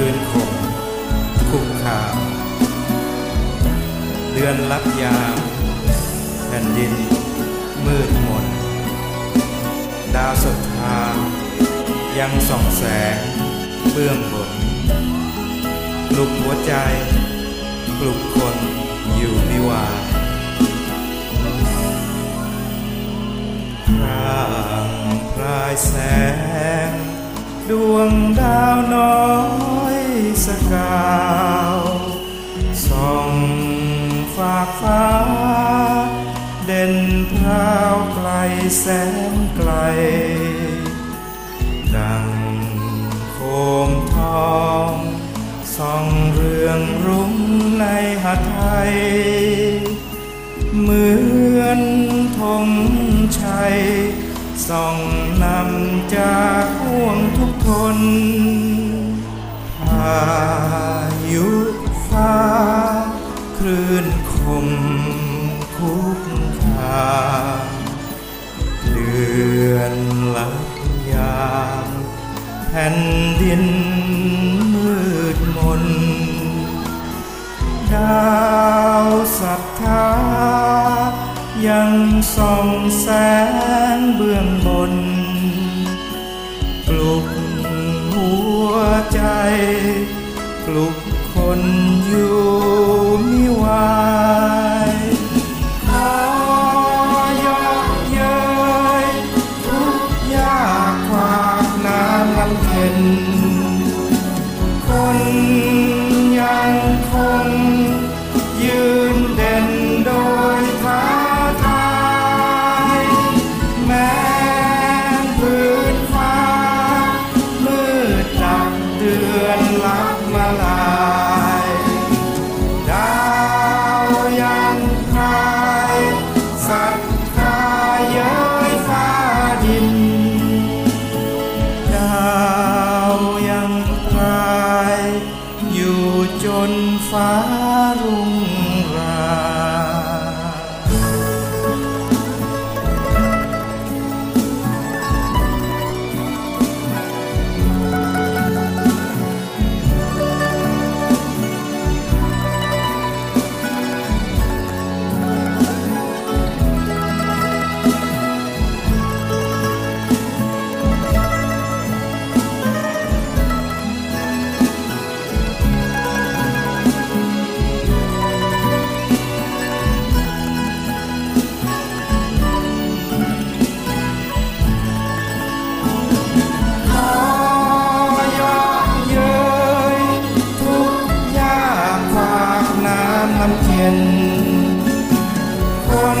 คืนขมคุกขาม เดือนรับยามแผ่นดิน มืดมน ดาวสดทายังส่องแสงเบื้องบนปลุกหัวใจปลุกคนอยู่นิวาพรางพลายแสง ดวงดาวน้อง สกาวส่องฝากฟ้า เด่นพราวไกลแสนไกล ดังโคมทองส่องเรืองรุ่งในหาไทยเหมือนธงชัยส่องนำจากห่วงทุกทน คมคุกคามเดือนลับยามแผ่นดินมืดมน ดาวศรัทธา ยังส่องแสงเบื้องบน ปลุกหัวใจ ปลุก ค็ นฟ้า เย็นคน